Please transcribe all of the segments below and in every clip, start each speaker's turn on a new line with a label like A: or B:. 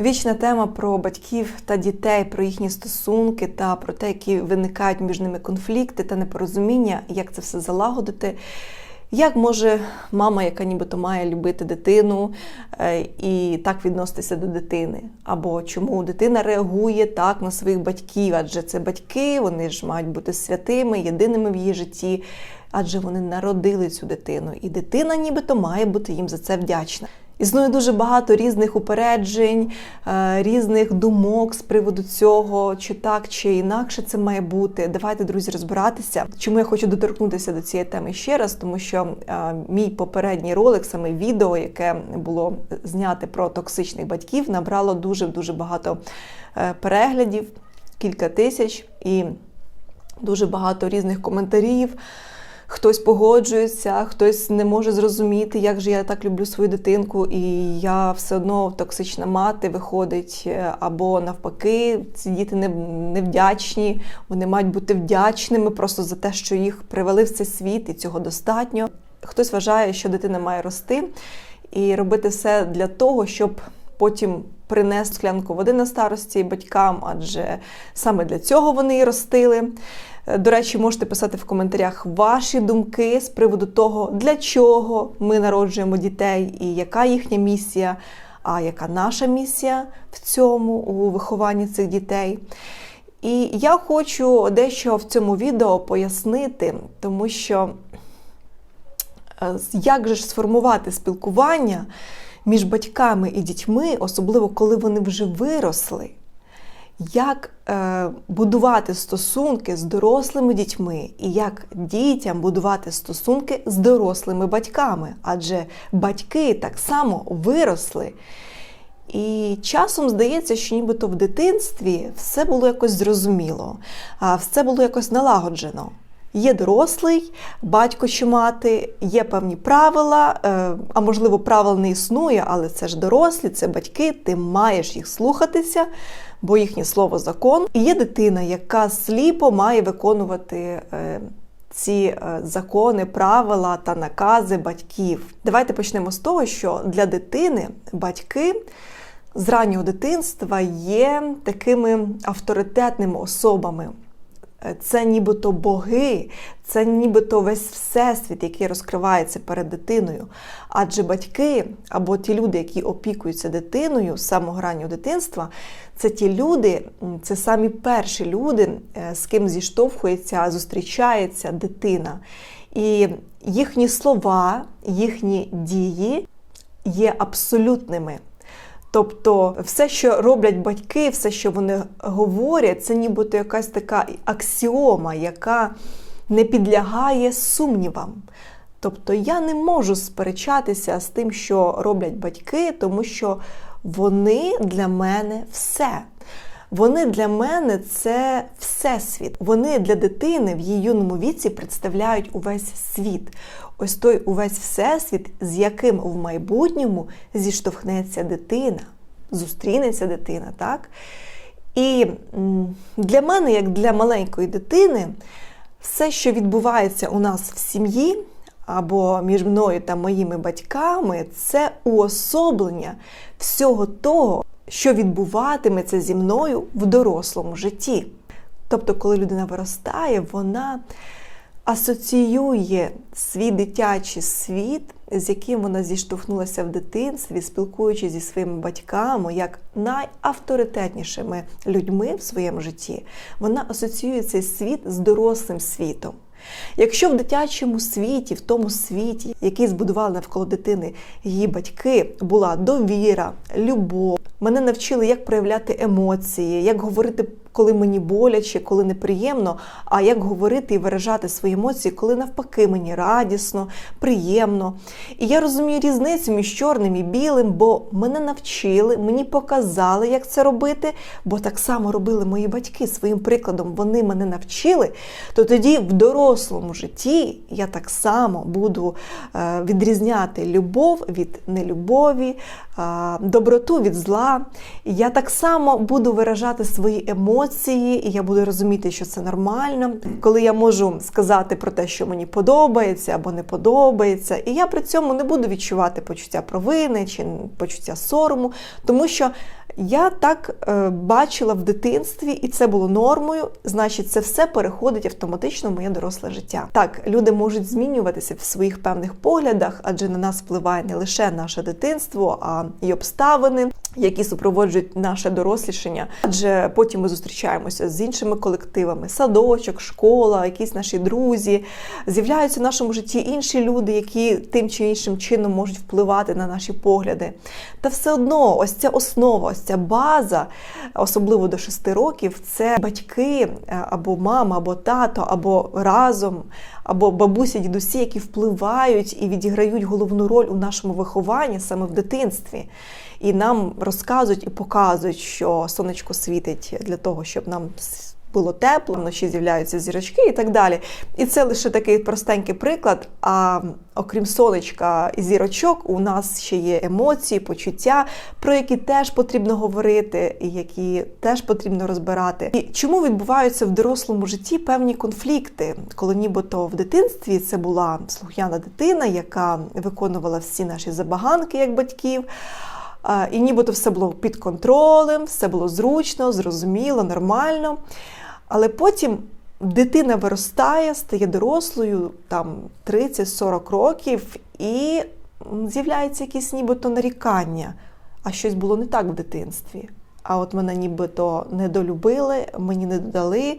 A: Вічна тема про батьків та дітей, про їхні стосунки та про те, які виникають між ними конфлікти та непорозуміння, як це все залагодити. Як може мама, яка нібито має любити дитину е, і так відноситися до дитини? Або чому дитина реагує так на своїх батьків? Адже це батьки, вони ж мають бути святими, єдиними в її житті, адже вони народили цю дитину, і дитина нібито має бути їм за це вдячна. Існує дуже багато різних упереджень, е, різних думок з приводу цього, чи так, чи інакше це має бути. Давайте, друзі, розбиратися. Чому я хочу доторкнутися до цієї теми ще раз, тому що е, мій попередній ролик, саме відео, яке було зняте про токсичних батьків, набрало дуже дуже багато е, переглядів, кілька тисяч і дуже багато різних коментарів. Хтось погоджується, хтось не може зрозуміти, як же я так люблю свою дитинку, і я все одно токсична мати виходить, е, або навпаки, ці діти не, невдячні, вони мають бути вдячними просто за те, що їх привели в цей світ, і цього достатньо. Хтось вважає, що дитина має рости і робити все для того, щоб потім принести склянку води на старості батькам, адже саме для цього вони і ростили. До речі, можете писати в коментарях ваші думки з приводу того, для чого ми народжуємо дітей і яка їхня місія, а яка наша місія в цьому у вихованні цих дітей. І я хочу дещо в цьому відео пояснити, тому що е, як же ж сформувати спілкування між батьками і дітьми, особливо коли вони вже виросли як е, будувати стосунки з дорослими дітьми, і як дітям будувати стосунки з дорослими батьками, адже батьки так само виросли. І часом здається, що нібито в дитинстві все було якось зрозуміло, а все було якось налагоджено. Є дорослий, батько чи мати, є певні правила, е, а можливо, правил не існує, але це ж дорослі, це батьки, ти маєш їх слухатися бо їхнє слово закон. І є дитина, яка сліпо має виконувати. Е, ці е, закони, правила та накази батьків. Давайте почнемо з того, що для дитини батьки з раннього дитинства є такими авторитетними особами. Це нібито боги, це нібито весь всесвіт, який розкривається перед дитиною. Адже батьки або ті люди, які опікуються дитиною з самого раннього дитинства, це ті люди, це самі перші люди, е, з ким зіштовхується, зустрічається дитина. І їхні слова, їхні дії є абсолютними. Тобто, все, що роблять батьки, все, що вони говорять, це нібито якась така аксіома, яка не підлягає сумнівам. Тобто я не можу сперечатися з тим, що роблять батьки, тому що вони для мене все. Вони для мене це всесвіт. Вони для дитини в її юному віці представляють увесь світ. Ось той увесь всесвіт, з яким в майбутньому зіштовхнеться дитина, зустрінеться дитина, так? І для мене, як для маленької дитини, все, що відбувається у нас в сім'ї, або між мною та моїми батьками, це уособлення всього того, що відбуватиметься зі мною в дорослому житті. Тобто, коли людина виростає, вона асоціює свій дитячий світ, з яким вона зіштовхнулася в дитинстві, спілкуючись зі своїми батьками, як найавторитетнішими людьми в своєму житті, вона асоціює цей світ з дорослим світом. Якщо в дитячому світі, в тому світі, який збудували навколо дитини її батьки, була довіра, любов, мене навчили, як проявляти емоції, як говорити коли мені боляче, коли неприємно, а як говорити і виражати свої емоції, коли навпаки мені радісно, приємно. І я розумію різницю між чорним і білим, бо мене навчили, мені показали, як це робити, бо так само робили мої батьки своїм прикладом, вони мене навчили, то тоді в дорослому житті я так само буду е, відрізняти любов від нелюбові, доброту від зла. Я так само буду виражати свої емоції емоції, і я буду розуміти, що це нормально. Коли я можу сказати про те, що мені подобається або не подобається, і я при цьому не буду відчувати почуття провини чи почуття сорому, тому що я так е, бачила в дитинстві, і це було нормою. Значить, це все переходить автоматично в моє доросле життя. Так, люди можуть змінюватися в своїх певних поглядах, адже на нас впливає не лише наше дитинство, а й обставини. Які супроводжують наше дорослішання, адже потім ми зустрічаємося з іншими колективами: садочок, школа, якісь наші друзі. З'являються в нашому житті інші люди, які тим чи іншим чином можуть впливати на наші погляди. Та все одно, ось ця основа, ось ця база, особливо до 6 років, це батьки е, або мама, або тато, або разом, або бабуся, дідусі, які впливають і відіграють головну роль у нашому вихованні саме в дитинстві. І нам розказують і показують, що сонечко світить для того, щоб нам було тепло, вночі з'являються зірочки і так далі. І це лише такий простенький приклад. А окрім сонечка і зірочок, у нас ще є емоції, почуття, про які теж потрібно говорити, і які теж потрібно розбирати. І чому відбуваються в дорослому житті певні конфлікти, коли нібито в дитинстві це була слухняна дитина, яка виконувала всі наші забаганки як батьків. І нібито все було під контролем, все було зручно, зрозуміло, нормально. Але потім дитина виростає, стає дорослою, там 30-40 років, і з'являється якісь нібито нарікання, а щось було не так в дитинстві. А от мене нібито недолюбили, мені не додали.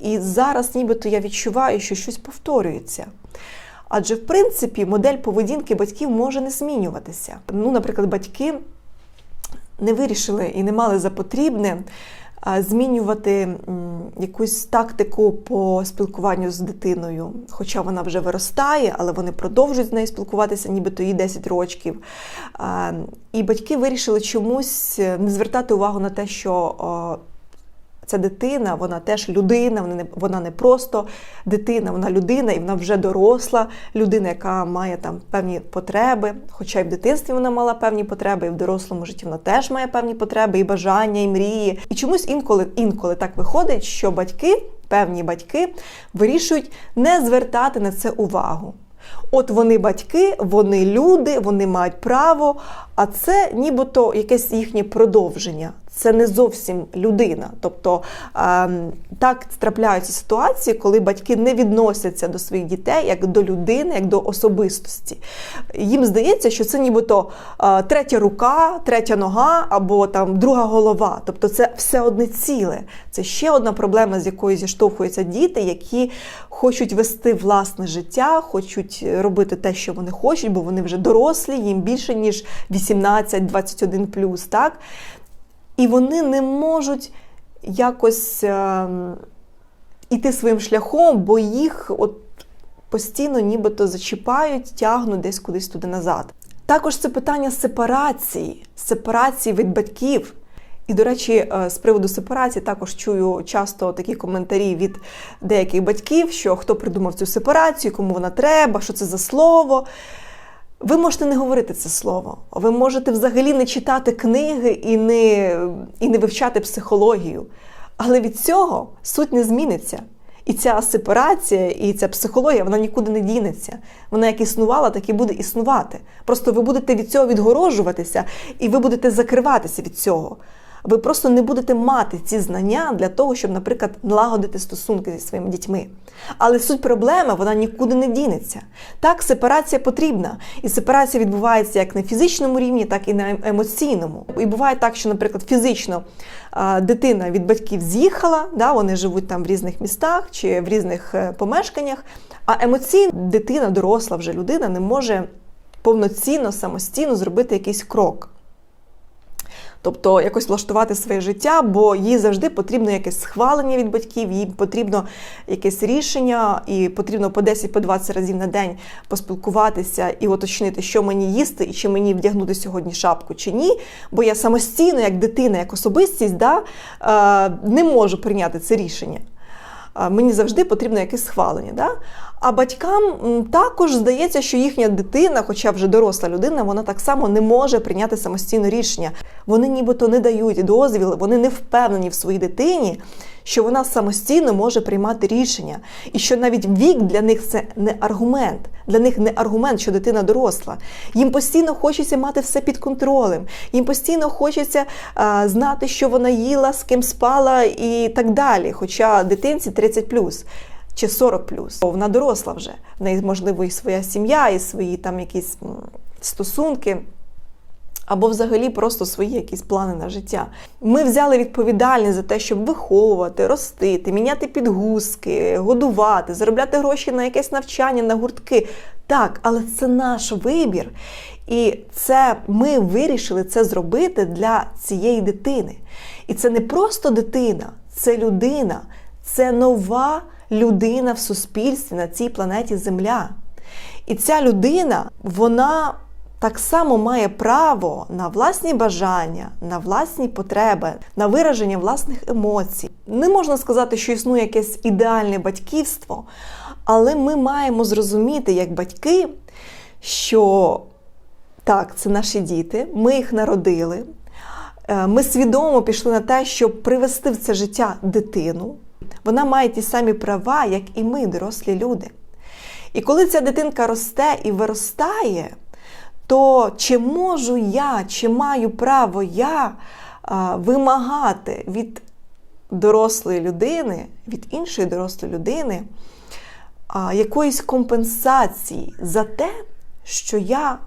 A: І зараз нібито я відчуваю, що щось повторюється. Адже, в принципі, модель поведінки батьків може не змінюватися. Ну, наприклад, батьки не вирішили і не мали за потрібне змінювати якусь тактику по спілкуванню з дитиною, хоча вона вже виростає, але вони продовжують з нею спілкуватися, нібито їй 10 років. І батьки вирішили чомусь не звертати увагу на те, що Ця дитина, вона теж людина, вона не вона не просто дитина, вона людина, і вона вже доросла людина, яка має там певні потреби. Хоча й в дитинстві вона мала певні потреби, і в дорослому житті вона теж має певні потреби, і бажання, і мрії. І чомусь інколи інколи так виходить, що батьки, певні батьки, вирішують не звертати на це увагу. От вони батьки, вони люди, вони мають право, а це нібито якесь їхнє продовження це не зовсім людина. Тобто ем, так трапляються ситуації, коли батьки не відносяться до своїх дітей як до людини, як до особистості. Їм здається, що це нібито е, третя рука, третя нога або там друга голова. Тобто це все одне ціле. Це ще одна проблема, з якою зіштовхуються діти, які хочуть вести власне життя, хочуть робити те, що вони хочуть, бо вони вже дорослі, їм більше ніж 18-21+. так? І вони не можуть якось е, іти своїм шляхом, бо їх от постійно нібито зачіпають, тягнуть десь кудись туди назад. Також це питання сепарації, сепарації від батьків. І, до речі, е, з приводу сепарації також чую часто такі коментарі від деяких батьків, що хто придумав цю сепарацію, кому вона треба, що це за слово. Ви можете не говорити це слово, ви можете взагалі не читати книги і не, і не вивчати психологію. Але від цього суть не зміниться. І ця сепарація, і ця психологія, вона нікуди не дінеться. Вона як існувала, так і буде існувати. Просто ви будете від цього відгорожуватися, і ви будете закриватися від цього ви просто не будете мати ці знання для того, щоб, наприклад, налагодити стосунки зі своїми дітьми. Але суть проблеми вона нікуди не дінеться. Так, сепарація потрібна. І сепарація відбувається як на фізичному рівні, так і на емоційному. І буває так, що, наприклад, фізично дитина від батьків з'їхала, да, вони живуть там в різних містах чи в різних е, помешканнях, а емоційно дитина, доросла вже людина, не може повноцінно, самостійно зробити якийсь крок. Тобто якось влаштувати своє життя, бо їй завжди потрібно якесь схвалення від батьків, їй потрібно якесь рішення, і потрібно по 10-20 разів на день поспілкуватися і уточнити, що мені їсти, і чи мені вдягнути сьогодні шапку чи ні. Бо я самостійно, як дитина, як особистість, да, е, не можу прийняти це рішення. Мені завжди потрібно якесь схвалення. Да? А батькам також здається, що їхня дитина, хоча вже доросла людина, вона так само не може прийняти самостійне рішення. Вони нібито не дають дозвіл, вони не впевнені в своїй дитині, що вона самостійно може приймати рішення, і що навіть вік для них це не аргумент. Для них не аргумент, що дитина доросла. Їм постійно хочеться мати все під контролем. Їм постійно хочеться а, знати, що вона їла, з ким спала і так далі. Хоча дитинці 30 чи 40 Вона доросла вже. В неї можливо і своя сім'я, і свої там якісь стосунки або взагалі просто свої якісь плани на життя. Ми взяли відповідальність за те, щоб виховувати, ростити, міняти підгузки, годувати, заробляти гроші на якесь навчання, на гуртки. Так, але це наш вибір. І це ми вирішили це зробити для цієї дитини. І це не просто дитина, це людина, це нова людина в суспільстві на цій планеті Земля. І ця людина, вона так само має право на власні бажання, на власні потреби, на вираження власних емоцій. Не можна сказати, що існує якесь ідеальне батьківство, але ми маємо зрозуміти, як батьки, що так, це наші діти, ми їх народили. Е, Ми свідомо пішли на те, щоб привести в це життя дитину. Вона має ті самі права, як і ми, дорослі люди. І коли ця дитинка росте і виростає, то чи можу я, чи маю право я а, вимагати від дорослої людини, від іншої дорослої людини а, якоїсь компенсації за те, що я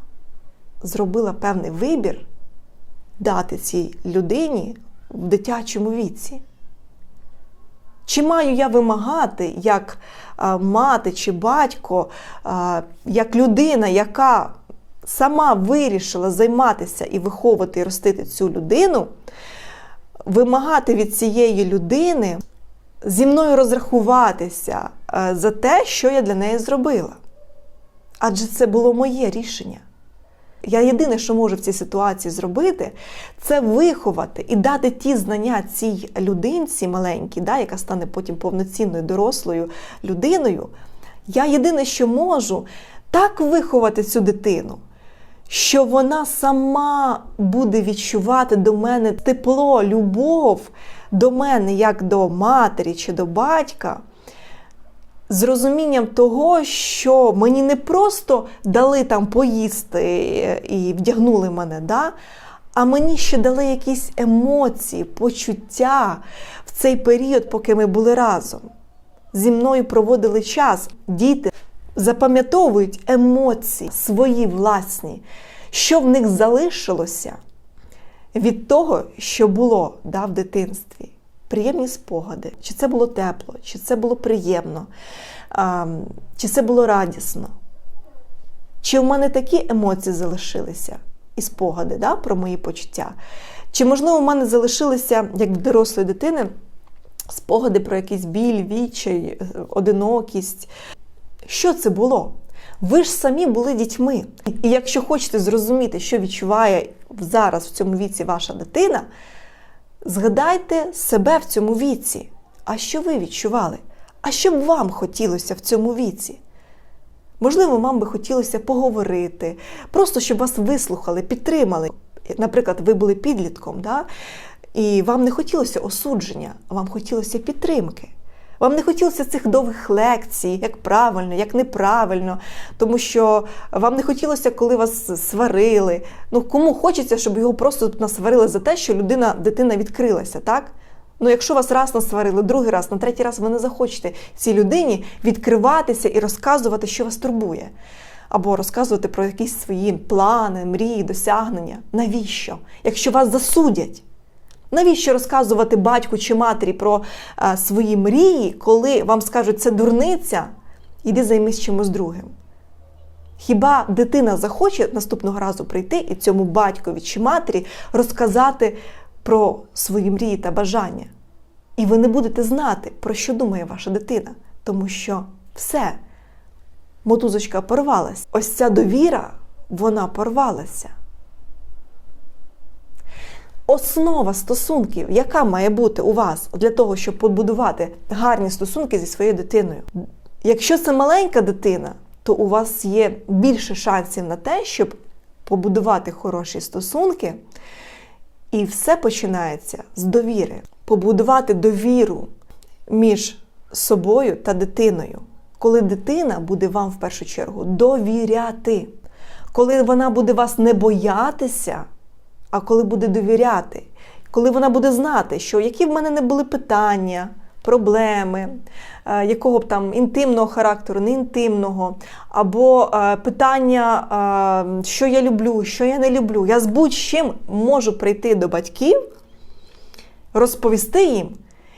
A: зробила певний вибір дати цій людині в дитячому віці? Чи маю я вимагати як мати чи батько, як людина, яка сама вирішила займатися і виховувати і ростити цю людину, вимагати від цієї людини зі мною розрахуватися за те, що я для неї зробила? Адже це було моє рішення. Я єдине, що можу в цій ситуації зробити, це виховати і дати ті знання цій людинці маленькій, да, яка стане потім повноцінною дорослою людиною. Я єдине, що можу, так виховати цю дитину, що вона сама буде відчувати до мене тепло, любов до мене, як до матері чи до батька з розумінням того, що мені не просто дали там поїсти і вдягнули мене, да? а мені ще дали якісь емоції, почуття в цей період, поки ми були разом. Зі мною проводили час. Діти запам'ятовують емоції свої власні, що в них залишилося від того, що було да, в дитинстві приємні спогади, чи це було тепло, чи це було приємно, чи це було радісно. Чи в мене такі емоції залишилися і спогади да, про мої почуття? Чи, можливо, в мене залишилися, як в дорослої дитини, спогади про якийсь біль, відчай, одинокість? Що це було? Ви ж самі були дітьми. І якщо хочете зрозуміти, що відчуває зараз в цьому віці ваша дитина, Згадайте себе в цьому віці. А що ви відчували? А що б вам хотілося в цьому віці? Можливо, вам би хотілося поговорити, просто щоб вас вислухали, підтримали. Наприклад, ви були підлітком, да? і вам не хотілося осудження, вам хотілося підтримки. Вам не хотілося цих довгих лекцій, як правильно, як неправильно, тому що вам не хотілося, коли вас сварили. Ну, кому хочеться, щоб його просто насварили за те, що людина, дитина відкрилася, так? Ну, якщо вас раз насварили, другий раз, на третій раз ви не захочете цій людині відкриватися і розказувати, що вас турбує. Або розказувати про якісь свої плани, мрії, досягнення. Навіщо? Якщо вас засудять. Навіщо розказувати батьку чи матері про а, свої мрії, коли вам скажуть, це дурниця, іди займись чимось другим? Хіба дитина захоче наступного разу прийти і цьому батькові чи матері розказати про свої мрії та бажання? І ви не будете знати, про що думає ваша дитина, тому що все, мотузочка порвалась. Ось ця довіра, вона порвалася. Основа стосунків, яка має бути у вас для того, щоб побудувати гарні стосунки зі своєю дитиною? Якщо це маленька дитина, то у вас є більше шансів на те, щоб побудувати хороші стосунки. І все починається з довіри. Побудувати довіру між собою та дитиною. Коли дитина буде вам в першу чергу довіряти, коли вона буде вас не боятися, а коли буде довіряти, коли вона буде знати, що які в мене не були питання, проблеми, е, якого б там інтимного характеру, не інтимного, або е, питання, е, що я люблю, що я не люблю. Я з будь-чим можу прийти до батьків, розповісти їм.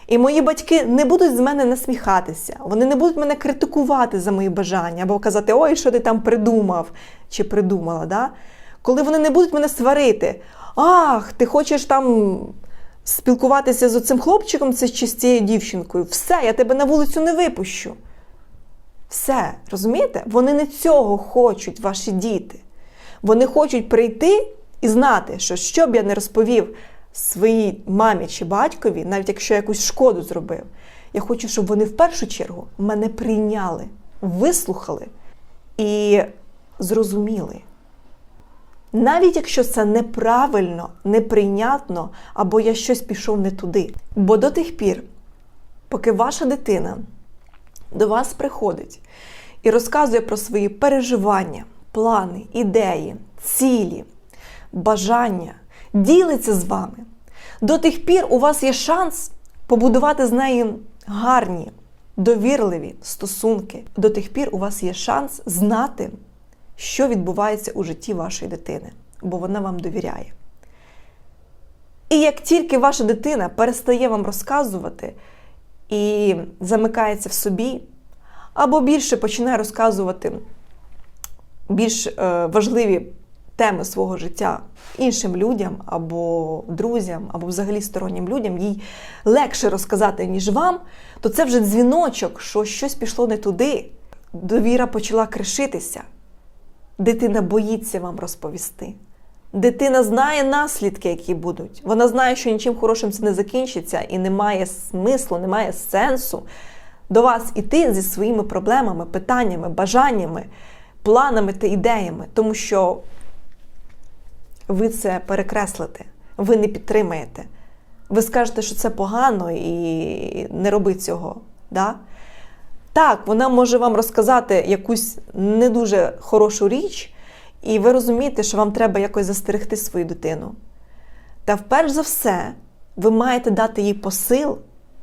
A: І мої батьки не будуть з мене насміхатися, вони не будуть мене критикувати за мої бажання або казати, ой, що ти там придумав чи придумала. Да? Коли вони не будуть мене сварити, ах, ти хочеш там спілкуватися з оцим хлопчиком чи з цією дівчинкою, все, я тебе на вулицю не випущу. Все, розумієте? Вони не цього хочуть, ваші діти. Вони хочуть прийти і знати, що що б я не розповів своїй мамі чи батькові, навіть якщо я якусь шкоду зробив, я хочу, щоб вони в першу чергу мене прийняли, вислухали і зрозуміли. Навіть якщо це неправильно, неприйнятно, або я щось пішов не туди. Бо до тих пір, поки ваша дитина до вас приходить і розказує про свої переживання, плани, ідеї, цілі, бажання, ділиться з вами, до тих пір у вас є шанс побудувати з нею гарні, довірливі стосунки. До тих пір у вас є шанс знати, що відбувається у житті вашої дитини, бо вона вам довіряє. І як тільки ваша дитина перестає вам розказувати і замикається в собі, або більше починає розказувати більш е, важливі теми свого життя іншим людям, або друзям, або взагалі стороннім людям, їй легше розказати, ніж вам, то це вже дзвіночок, що щось пішло не туди. Довіра почала кришитися. Дитина боїться вам розповісти. Дитина знає наслідки, які будуть. Вона знає, що нічим хорошим це не закінчиться, і немає смислу, немає сенсу до вас іти зі своїми проблемами, питаннями, бажаннями, планами та ідеями, тому що ви це перекреслите, ви не підтримаєте. Ви скажете, що це погано і не робіть цього. Да? Так, вона може вам розказати якусь не дуже хорошу річ, і ви розумієте, що вам треба якось застерегти свою дитину. Та вперш за все, ви маєте дати їй посил,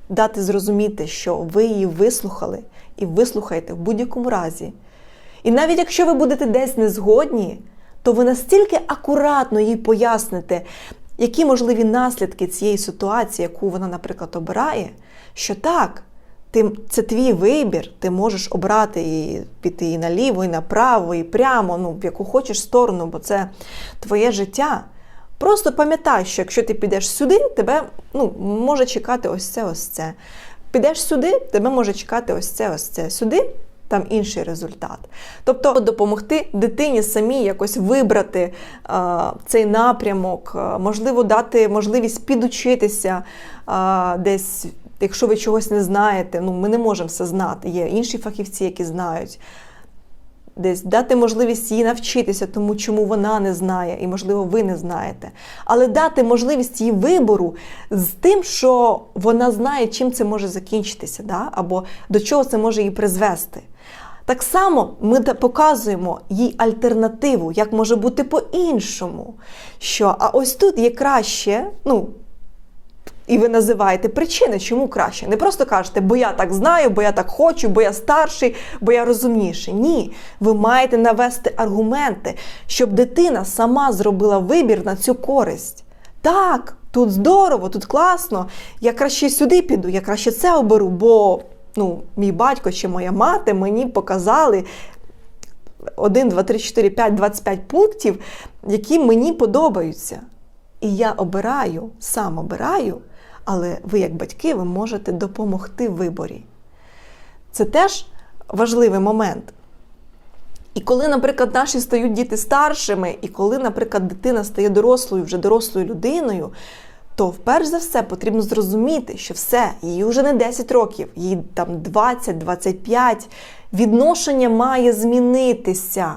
A: дати зрозуміти, що ви її вислухали і вислухаєте в будь-якому разі. І навіть якщо ви будете десь не згодні, то ви настільки акуратно їй поясните, які можливі наслідки цієї ситуації, яку вона, наприклад, обирає, що так, ти, це твій вибір, ти можеш обрати і піти і наліво, і направо, і прямо, ну, в яку хочеш сторону, бо це твоє життя. Просто пам'ятай, що якщо ти підеш сюди, тебе ну, може чекати ось це, ось це. Підеш сюди, тебе може чекати ось це, ось це. Сюди там інший результат. Тобто допомогти дитині самій якось вибрати а, цей напрямок, а, можливо, дати можливість підучитися а, десь. Якщо ви чогось не знаєте, ну ми не можемо все знати. Є інші фахівці, які знають. Десь дати можливість їй навчитися, тому чому вона не знає, і, можливо, ви не знаєте. Але дати можливість їй вибору з тим, що вона знає, чим це може закінчитися, да? або до чого це може її призвести. Так само ми показуємо їй альтернативу, як може бути по-іншому. Що а ось тут є краще, ну. І ви називаєте причини, чому краще. Не просто кажете, бо я так знаю, бо я так хочу, бо я старший, бо я розумніший. Ні, ви маєте навести аргументи, щоб дитина сама зробила вибір на цю користь. Так, тут здорово, тут класно. Я краще сюди піду, я краще це оберу, бо ну, мій батько чи моя мати мені показали 1, 2, 3, 4, 5, 25 пунктів, які мені подобаються. І я обираю, сам обираю, але ви, як батьки, ви можете допомогти в виборі. Це теж важливий момент. І коли, наприклад, наші стають діти старшими, і коли, наприклад, дитина стає дорослою, вже дорослою людиною, то вперш за все потрібно зрозуміти, що все, їй вже не 10 років, їй там 20-25. Відношення має змінитися.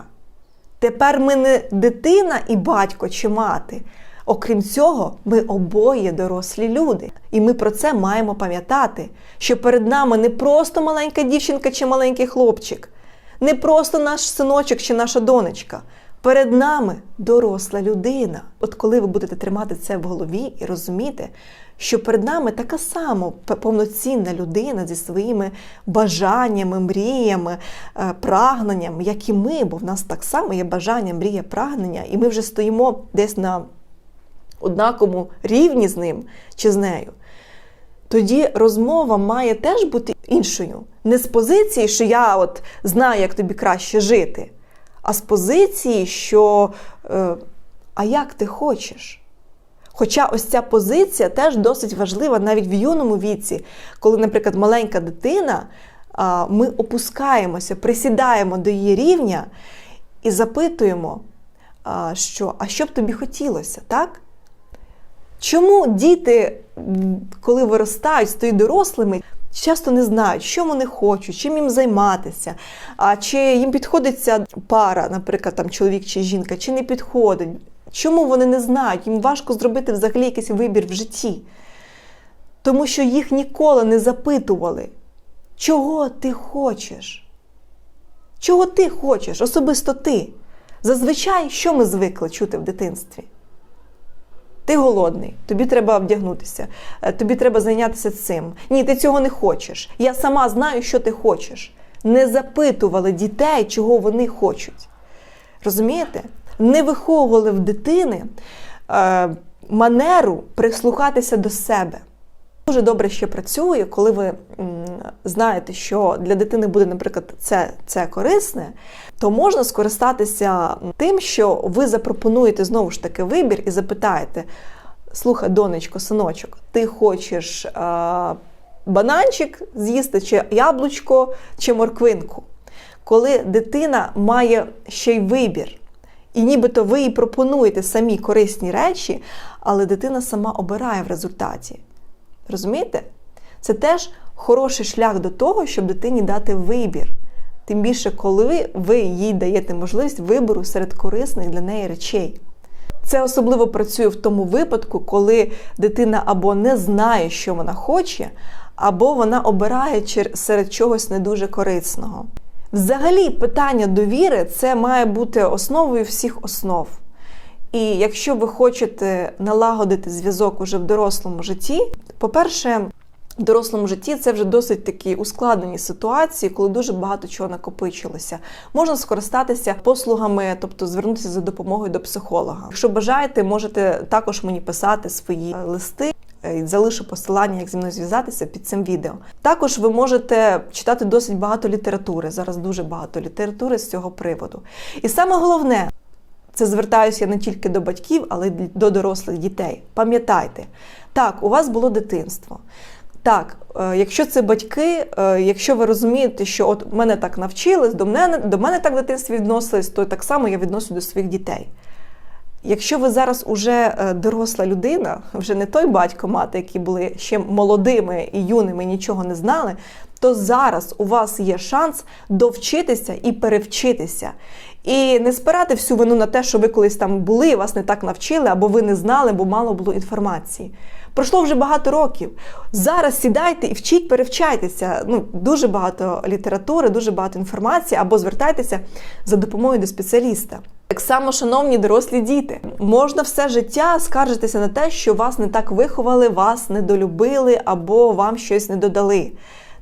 A: Тепер ми не дитина і батько чи мати. Окрім цього, ми обоє дорослі люди. І ми про це маємо пам'ятати, що перед нами не просто маленька дівчинка чи маленький хлопчик, не просто наш синочок чи наша донечка. Перед нами доросла людина. От коли ви будете тримати це в голові і розуміти, що перед нами така сама повноцінна людина зі своїми бажаннями, мріями, е, прагненнями, як і ми, бо в нас так само є бажання, мрія, прагнення, і ми вже стоїмо десь на однаковому рівні з ним чи з нею. Тоді розмова має теж бути іншою. Не з позиції, що я от знаю, як тобі краще жити, а з позиції, що е, а як ти хочеш? Хоча ось ця позиція теж досить важлива навіть в юному віці, коли, наприклад, маленька дитина, ми опускаємося, присідаємо до її рівня і запитуємо, що а що б тобі хотілося, так? Чому діти, коли виростають, стають дорослими, часто не знають, що вони хочуть, чим їм займатися, а чи їм підходить ця пара, наприклад, там чоловік чи жінка, чи не підходить. Чому вони не знають? Їм важко зробити взагалі якийсь вибір в житті. Тому що їх ніколи не запитували, чого ти хочеш? Чого ти хочеш, особисто ти? Зазвичай, що ми звикли чути в дитинстві? Ти голодний, тобі треба вдягнутися, е, тобі треба зайнятися цим. Ні, ти цього не хочеш. Я сама знаю, що ти хочеш. Не запитували дітей, чого вони хочуть. Розумієте? Не виховували в дитини е, манеру прислухатися до себе. Дуже добре ще працює, коли ви знаєте, що для дитини буде, наприклад, це це корисне, то можна скористатися тим, що ви запропонуєте знову ж таки вибір і запитаєте: слухай, донечко, синочок, ти хочеш а, бананчик з'їсти, чи яблучко, чи морквинку? Коли дитина має ще й вибір. І нібито ви їй пропонуєте самі корисні речі, але дитина сама обирає в результаті. Розумієте? Це теж хороший шлях до того, щоб дитині дати вибір. Тим більше, коли ви їй даєте можливість вибору серед корисних для неї речей. Це особливо працює в тому випадку, коли дитина або не знає, що вона хоче, або вона обирає серед чогось не дуже корисного. Взагалі, питання довіри це має бути основою всіх основ. І якщо ви хочете налагодити зв'язок уже в дорослому житті, по-перше, дорослому житті це вже досить такі ускладнені ситуації, коли дуже багато чого накопичилося. Можна скористатися послугами, тобто звернутися за допомогою до психолога. Якщо бажаєте, можете також мені писати свої листи. Е, залишу посилання, як зі мною зв'язатися під цим відео. Також ви можете читати досить багато літератури. Зараз дуже багато літератури з цього приводу. І саме головне, це звертаюся не тільки до батьків, але й до дорослих дітей. Пам'ятайте, так, у вас було дитинство. Так, е, якщо це батьки, е, якщо ви розумієте, що от мене так навчились, до мене до мене так в дитинстві відносились, то так само я відносю до своїх дітей. Якщо ви зараз уже е, доросла людина, вже не той батько, мати, які були ще молодими і юними, нічого не знали, то зараз у вас є шанс довчитися і перевчитися. І не спирати всю вину на те, що ви колись там були, вас не так навчили, або ви не знали, бо мало було інформації. Пройшло вже багато років. Зараз сідайте і вчіть, перевчайтеся. Ну, Дуже багато літератури, дуже багато інформації, або звертайтеся за допомогою до спеціаліста. Так само, шановні дорослі діти, можна все життя скаржитися на те, що вас не так виховали, вас недолюбили або вам щось не додали.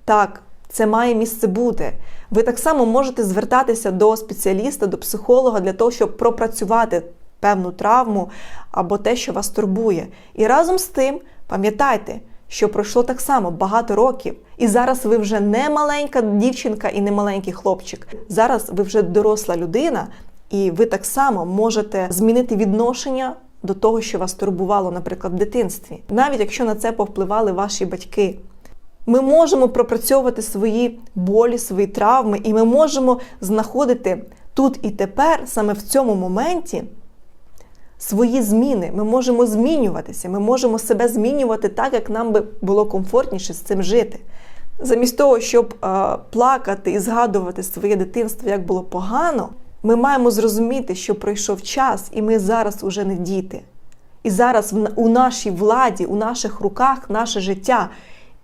A: Так, це має місце бути. Ви так само можете звертатися до спеціаліста, до психолога для того, щоб пропрацювати певну травму або те, що вас турбує. І разом з тим пам'ятайте, що пройшло так само багато років, і зараз ви вже не маленька дівчинка і не маленький хлопчик. Зараз ви вже доросла людина, і ви так само можете змінити відношення. До того, що вас турбувало, наприклад, в дитинстві, навіть якщо на це повпливали ваші батьки. Ми можемо пропрацьовувати свої болі, свої травми, і ми можемо знаходити тут і тепер, саме в цьому моменті, свої зміни. Ми можемо змінюватися, ми можемо себе змінювати так, як нам би було комфортніше з цим жити. Замість того, щоб е, плакати і згадувати своє дитинство, як було погано, ми маємо зрозуміти, що пройшов час, і ми зараз уже не діти. І зараз в- у нашій владі, у наших руках наше життя.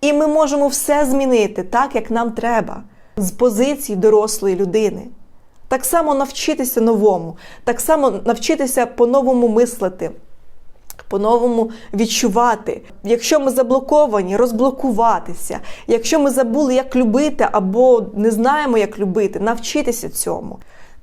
A: І ми можемо все змінити так, як нам треба, з позиції дорослої людини. Так само навчитися новому, так само навчитися по-новому мислити, по-новому відчувати. Якщо ми заблоковані, розблокуватися. Якщо ми забули, як любити або не знаємо, як любити, навчитися цьому.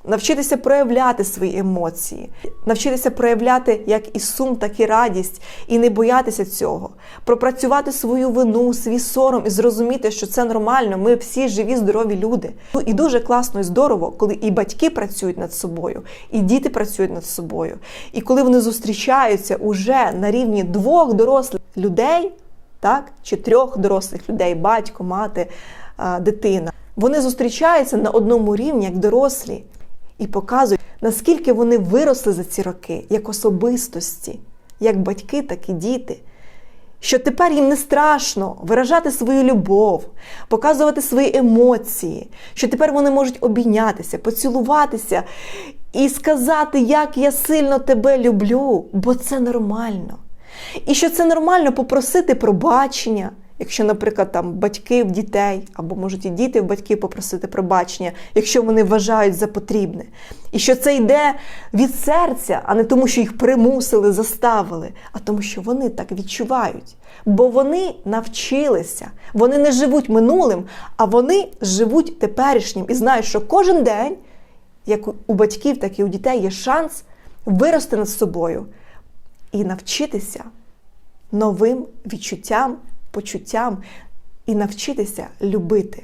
A: Навчитися проявляти свої емоції, навчитися проявляти як і сум, так і радість, і не боятися цього, пропрацювати свою вину, свій сором і зрозуміти, що це нормально. Ми всі живі, здорові люди. Ну і дуже класно і здорово, коли і батьки працюють над собою, і діти працюють над собою. І коли вони зустрічаються уже на рівні двох дорослих людей, так чи трьох дорослих людей, батько, мати, дитина. Вони зустрічаються на одному рівні як дорослі і показують, наскільки вони виросли за ці роки як особистості, як батьки, так і діти. Що тепер їм не страшно виражати свою любов, показувати свої емоції, що тепер вони можуть обійнятися, поцілуватися і сказати, як я сильно тебе люблю, бо це нормально. І що це нормально попросити пробачення, якщо, наприклад, там батьки в дітей, або можуть і діти в батьків попросити пробачення, якщо вони вважають за потрібне. І що це йде від серця, а не тому, що їх примусили, заставили, а тому, що вони так відчувають. Бо вони навчилися, вони не живуть минулим, а вони живуть теперішнім і знають, що кожен день, як у батьків, так і у дітей, є шанс вирости над собою і навчитися новим відчуттям, почуттям і навчитися любити.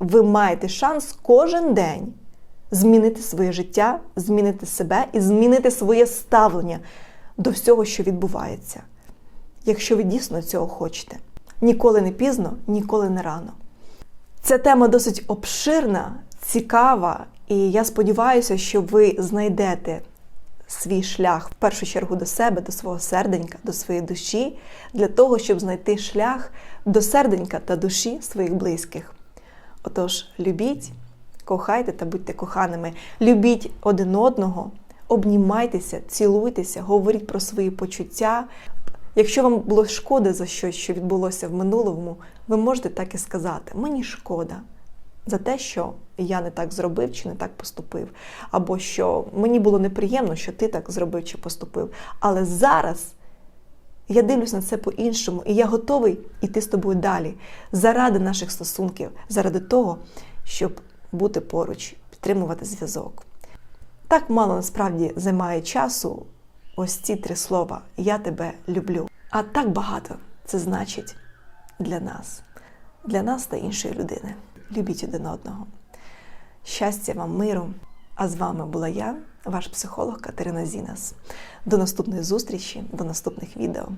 A: Ви маєте шанс кожен день змінити своє життя, змінити себе і змінити своє ставлення до всього, що відбувається. Якщо ви дійсно цього хочете. Ніколи не пізно, ніколи не рано. Ця тема досить обширна, цікава, і я сподіваюся, що ви знайдете свій шлях в першу чергу до себе, до свого серденька, до своєї душі, для того, щоб знайти шлях до серденька та душі своїх близьких. Отож, любіть, кохайте та будьте коханими, любіть один одного, обнімайтеся, цілуйтеся, говоріть про свої почуття. Якщо вам було шкода за щось, що відбулося в минулому, ви можете так і сказати: мені шкода за те, що я не так зробив чи не так поступив, або що мені було неприємно, що ти так зробив чи поступив. Але зараз я дивлюсь на це по-іншому, і я готовий іти з тобою далі заради наших стосунків, заради того, щоб бути поруч, підтримувати зв'язок. Так мало насправді займає часу ось ці три слова Я тебе люблю. А так багато це значить для нас, для нас та іншої людини. Любіть один одного. Щастя вам, миру! А з вами була я, ваш психолог Катерина Зінас. До наступної зустрічі, до наступних відео.